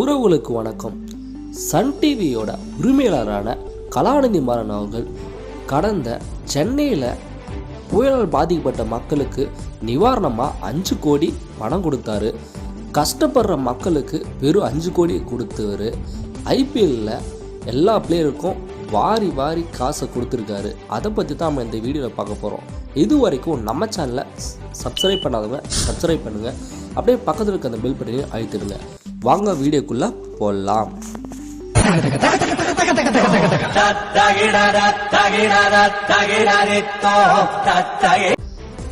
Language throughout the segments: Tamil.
உறவுகளுக்கு வணக்கம். சன் டிவியோட உரிமையாளரான கலாநிதி மாறன் அவர்கள் கடந்த சென்னையில் புயலால் பாதிக்கப்பட்ட மக்களுக்கு நிவாரணமாக அஞ்சு கோடி பணம் கொடுத்தாரு. கஷ்டப்படுற மக்களுக்கு வெறும் அஞ்சு கோடி கொடுத்தவர். ஐபிஎல்லில் எல்லா பிளேயருக்கும் வாரி வாரி காசை கொடுத்துருக்காரு. அதை பற்றி தான் நம்ம இந்த வீடியோவில் பார்க்க போகிறோம் இது வரைக்கும் நம்ம சேனலை சப்ஸ்கிரைப் பண்ணாதவங்க சப்ஸ்கிரைப் பண்ணுங்கள் அப்படியே பக்கத்தில் இருக்க அந்த பெல் பட்டனையும் அழுத்திடுங்க. வாங்க வீடியோக்குள்ளே போடலாம்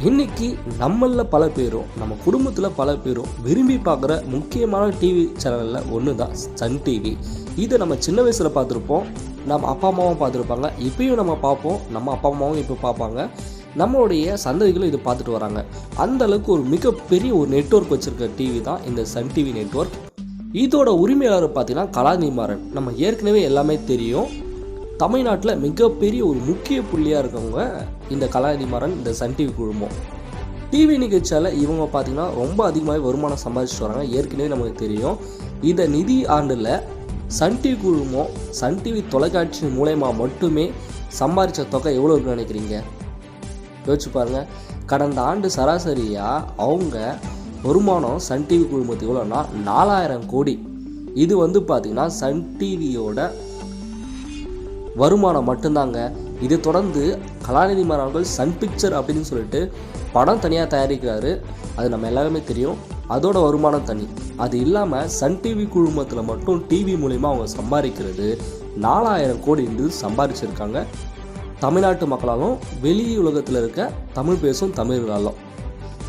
இன்னைக்கு நம்மள பல பேரும் நம்ம குடும்பத்தில் பல பேரும் விரும்பி பார்க்குற முக்கியமான டிவி சேனலில் ஒன்று தான் சன் டிவி இதை நம்ம சின்ன வயசில் பார்த்துருப்போம். நம்ம அப்பா அம்மாவும் பார்த்துருப்பாங்க. இப்பயும் நம்ம பார்ப்போம். நம்ம அப்பா அம்மாவும் இப்போ பார்ப்பாங்க. நம்மளுடைய சந்ததிகளும் இது பார்த்துட்டு வராங்க. அந்த அளவுக்கு ஒரு மிகப்பெரிய ஒரு நெட்வொர்க் வச்சிருக்க டிவி தான் இந்த சன் டிவி நெட்வொர்க் இதோட உரிமையாளர் பார்த்தீங்கன்னா கலாநிமாறன் நம்ம ஏற்கனவே எல்லாமே தெரியும். தமிழ்நாட்டில் மிகப்பெரிய ஒரு முக்கிய புள்ளியாக இருக்கவங்க இந்த கலாநிதிமாறன் இந்த சன் டிவி குழுமம். டிவி நிகழ்ச்சியால் இவங்க பார்த்தீங்கன்னா ரொம்ப அதிகமாகவே வருமானம் சம்பாதிச்சுட்டு வராங்க. ஏற்கனவே நமக்கு தெரியும். இந்த நிதி ஆண்டில் சன் டிவி குழுமம் சன் டிவி தொலைக்காட்சி மூலயமா மட்டுமே சம்பாதிச்ச தொகை எவ்வளோ இருக்குன்னு நினைக்கிறீங்க? யோசிச்சு பாருங்க. கடந்த ஆண்டு சராசரியாக அவங்க வருமானம் சன் டிவி குழுமத்துக்கு எவ்வளோன்னா நாலாயிரம் கோடி. இது வந்து பார்த்திங்கன்னா சன் டிவியோட வருமானம் மட்டும்தாங்க. இதை தொடர்ந்து கலாநிதி மாறன் அவர்கள் சன் பிக்சர் அப்படின்னு சொல்லிட்டு படம் தனியாக தயாரிக்கிறாரு. அது நம்ம எல்லாருமே தெரியும். அதோட வருமானம் தனி. அது இல்லாமல் சன் டிவி குழுமத்தில் மட்டும் டிவி மூலிமா அவங்க சம்பாதிக்கிறது நாலாயிரம் கோடி என்று சம்பாதிச்சிருக்காங்க. தமிழ்நாட்டு மக்களாலும் வெளி உலகத்தில் இருக்க தமிழ் பேசும் தமிழர்களாலும்.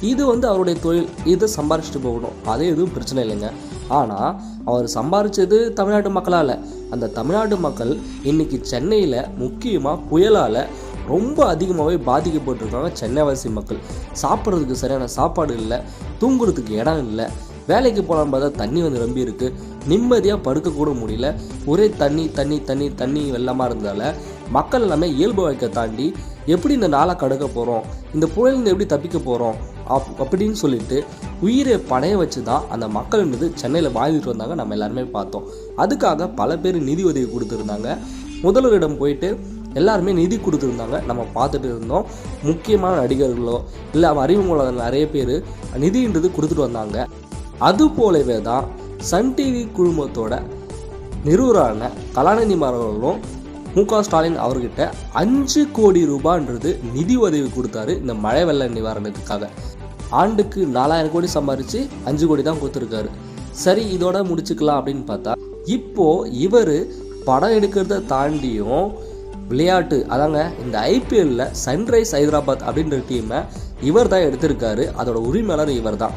இது வந்து அவருடைய தொழில். இதை சம்பாரிச்சிட்டு போகணும். அதே எதுவும் பிரச்சனை இல்லைங்க. ஆனால் அவர் சம்பாரித்தது தமிழ்நாட்டு மக்களால். அந்த தமிழ்நாட்டு மக்கள் இன்னைக்கு சென்னையில் முக்கியமாக புயலால் ரொம்ப அதிகமாகவே பாதிக்கப்பட்டிருக்காங்க சென்னைவாசி மக்கள். சாப்பிட்றதுக்கு சரியான சாப்பாடு இல்லை தூங்குறதுக்கு இடம் இல்லை வேலைக்கு போகலான்னு பார்த்தா தண்ணி வந்து ரொம்ப இருக்குது நிம்மதியாக படுக்கக்கூட முடியல. ஒரே தண்ணி தண்ணி தண்ணி தண்ணி வெள்ளமாக இருந்ததால் மக்கள் எல்லாமே இயல்பு வாழ்க்கை தாண்டி எப்படி இந்த நாளை கடக்க போகிறோம் இந்த புயலிருந்து எப்படி தப்பிக்க போகிறோம் அப் அப்படின்னு சொல்லிட்டு உயிரை படைய வச்சு தான் அந்த மக்கள் மீது சென்னையில் வாழ்ந்துட்டு வந்தாங்க. நம்ம எல்லாருமே பார்த்தோம். அதுக்காக பல பேர் நிதி உதவி கொடுத்துருந்தாங்க. முதல்வரிடம் போயிட்டு எல்லாருமே நிதி கொடுத்துருந்தாங்க. நம்ம பார்த்துட்டு இருந்தோம். முக்கியமான நடிகர்களோ இல்லை அறிமுகங்கள நிறைய பேர் நிதின்றது கொடுத்துட்டு வந்தாங்க. அது போலவே தான் சன் டிவி குழுமத்தோட நிறுவரான கலாநிதி மாணவர்களும் மு க ஸ்டாலின் அவர்கிட்ட அஞ்சு கோடி ரூபான்றது நிதி உதவி கொடுத்தாரு இந்த மழை வெள்ள நிவாரணத்துக்காக. ஆண்டுக்கு நாலாயிரம் கோடி சம்பாரிச்சு அஞ்சு கோடி தான் கொடுத்துருக்காரு. சரி இதோட முடிச்சுக்கலாம் அப்படின்னு பார்த்தா இப்போது இவர் படம் எடுக்கிறத தாண்டியும் விளையாட்டு அதாங்க இந்த ஐபிஎல்ல சன்ரைஸ் ஹைதராபாத் அப்படின்ற டீமை இவர் தான் எடுத்திருக்காரு. அதோட உரிமையாளர் இவர் தான்.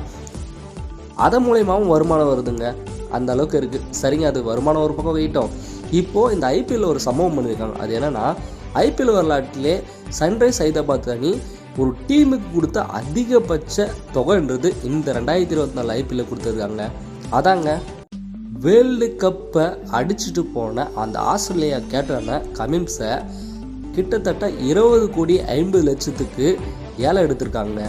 அதன் மூலயமாவும் வருமானம் வருதுங்க. அந்த அளவுக்கு இருக்குது சரிங்க அது வருமானம் ஒரு பக்கம் வைட்டோம் இப்போது இந்த ஐபிஎல்ல ஒரு சம்பவம் பண்ணியிருக்காங்க அது என்னென்னா ஐபிஎல் வரலாற்றிலே சன்ரைஸ் ஹைதராபாத் அணி ஒரு டீமுக்கு கொடுத்த அதிகபட்ச தொகைன்றது இந்த ரெண்டாயிரத்தி இருபத்தி நாலு ஐபிஎல்ல கொடுத்துருக்காங்க. அதாங்க வேர்ல்டு கப்பை அடிச்சுட்டு போன அந்த ஆஸ்திரேலியா கேட்டன கமிம்ஸை கிட்டத்தட்ட இருபது கோடி ஐம்பது லட்சத்துக்கு ஏழை எடுத்திருக்காங்க.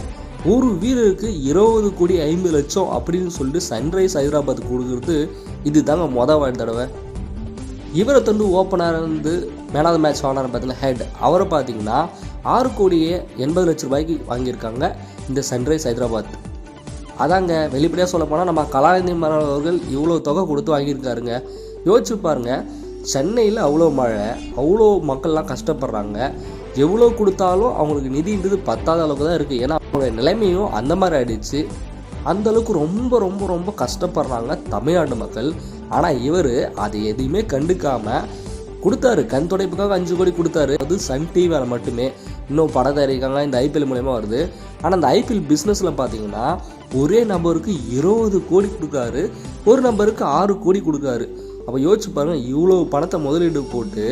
ஒரு வீரருக்கு இருபது கோடி ஐம்பது லட்சம் அப்படின்னு சொல்லிட்டு சன்ரைஸ் ஹைதராபாத் கொடுக்குறது இது தாங்க மொதல் தடவை. இவரை தந்து ஓப்பனாக இருந்து மேன் ஆஃப் மேட்ச் ஆனார் பார்த்தீங்கன்னா ஹெட் அவரை பார்த்தீங்கன்னா ஆறு கோடியே எண்பது லட்ச ரூபாய்க்கு வாங்கியிருக்காங்க இந்த சன்ரைஸ் ஹைதராபாத். அதாங்க வெளிப்படையாக சொல்ல போனால் நம்ம கலாநிதி மாறன் அவர்கள் இவ்வளோ தொகை கொடுத்து வாங்கியிருக்காருங்க. யோசிச்சு பாருங்க சென்னையில் அவ்வளோ மழை அவ்வளோ மக்கள்லாம் கஷ்டப்படுறாங்க. எவ்வளோ கொடுத்தாலும் அவங்களுக்கு நிதின்றது பத்தாத அளவுக்கு தான் இருக்குது ஏன்னா அவங்களுடைய நிலைமையும் அந்த மாதிரி ஆயிடுச்சு. அந்தளவுக்கு ரொம்ப ரொம்ப ரொம்ப கஷ்டப்படுறாங்க தமிழ்நாடு மக்கள். ஆனால் இவர் அது எதையுமே கண்டுக்காமல் கொடுத்தாரு. கண் துடைப்புக்காக அஞ்சு கோடி கொடுத்தாரு. அது சன் டிவியில் மட்டுமே. இன்னும் படம் தயாரிக்காங்க இந்த ஐபிஎல் மூலயமா வருது. ஆனால் அந்த ஐபிஎல் பிஸ்னஸில் பார்த்தீங்கன்னா ஒரே நபருக்கு இருபது கோடி கொடுக்காரு. ஒரு நபருக்கு ஆறு கோடி கொடுக்காரு. அப்போ யோசிச்சு பாருங்க இவ்வளோ பணத்தை முதலீடு போட்டு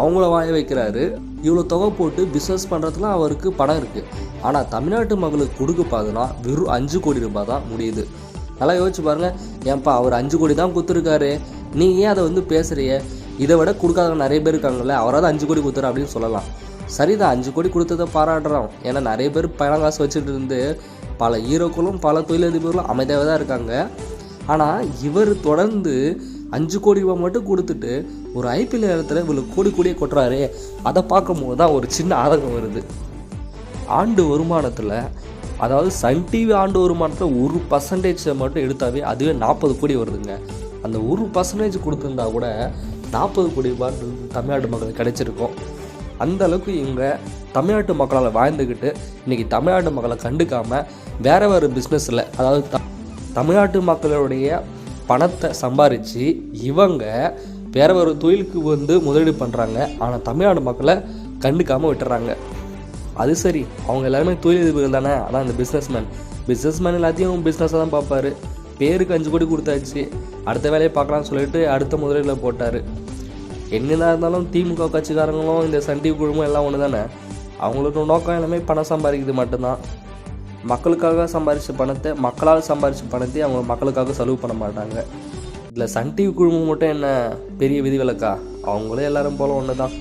அவங்கள வாய வைக்கிறாரு. இவ்வளோ தொகை போட்டு பிஸ்னஸ் பண்ணுறதுலாம் அவருக்கு பணம் இருக்குது ஆனால் தமிழ்நாட்டு மக்களுக்கு கொடுக்க பார்த்தோன்னா வெறும் அஞ்சு கோடி ரூபாய் தான் முடியுது. நல்லா யோசிச்சு பாருங்க. ஏன்பா அவர் அஞ்சு கோடி தான் கொடுத்துருக்காரு. நீ ஏன் அதை வந்து பேசுறிய? இதை விட கொடுக்காதவங்க நிறைய பேர் இருக்காங்கல்ல அவராவது அஞ்சு கோடி கொடுத்துரு அப்படின்னு சொல்லலாம். சரிதான் அஞ்சு கோடி கொடுத்ததை பாராட்டுறோம். ஏன்னா நிறைய பேர் பணம் காசு வச்சுட்டு இருந்து பல ஹீரோக்களும் பல தொழிலதிபர்களும் அமைதியாக தான் இருக்காங்க. ஆனால் இவர் தொடர்ந்து அஞ்சு கோடி ரூபாய் மட்டும் கொடுத்துட்டு ஒரு ஐபிஎல் நேரத்தில் இவ்வளோ கோடி கோடியே கொட்டுறாரு. அதை பார்க்கும்போது தான் ஒரு சின்ன ஆதங்கம் வருது. ஆண்டு வருமானத்தில் அதாவது சன் டிவி ஆண்டு வருமானத்தில் ஒரு பர்சன்டேஜை மட்டும் எடுத்தாவே அதுவே நாற்பது கோடி வருதுங்க. அந்த ஒரு பர்சன்டேஜ் கொடுத்துருந்தா கூட நாற்பது கோடி ரூபாய் தமிழ்நாட்டு மக்களுக்கு கிடைச்சிருக்கும். அந்த அளவுக்கு இவங்க தமிழ்நாட்டு மக்களால் வாழ்ந்துக்கிட்டு இன்றைக்கி தமிழ்நாட்டு மக்களை கண்டுக்காமல் வேறு வேறு பிஸ்னஸில் அதாவது த தமிழ்நாட்டு மக்களுடைய பணத்தை சம்பாரித்து இவங்க வேறு ஒரு தொழிலுக்கு வந்து முதலீடு பண்ணுறாங்க ஆனால் தமிழ்நாடு மக்களை கண்டுக்காமல் விட்டுறாங்க. அது சரி அவங்க எல்லாருமே தொழிலதிபர்கள் தானே? அதான் இந்த பிஸ்னஸ்மேன் பிஸ்னஸ்மேன் எல்லாத்தையும் பிஸ்னஸாக தான் பார்ப்பாரு. பேருக்கு அஞ்சு கோடி கொடுத்தாச்சு. அடுத்த வேலையை பார்க்கலாம்னு சொல்லிட்டு அடுத்த முதலீட்டில் போட்டார். என்னதான் இருந்தாலும் திமுக கட்சிக்காரங்களும் இந்த சன் டிவி குழுமம் எல்லாம் ஒன்று தானே? அவங்களோட நோக்கம் எல்லாமே பணம் சம்பாதிக்கிறது மட்டும்தான். மக்களுக்காக சம்பாதிச்ச பணத்தை மக்களால் சம்பாதிச்ச பணத்தை அவங்க மக்களுக்காக செலவு பண்ண மாட்டாங்க. இதில் சன் டிவி குழுமம் மட்டும் என்ன? பெரிய விதிவிலக்கா? அவங்களும் எல்லாரும் போல ஒன்று தான்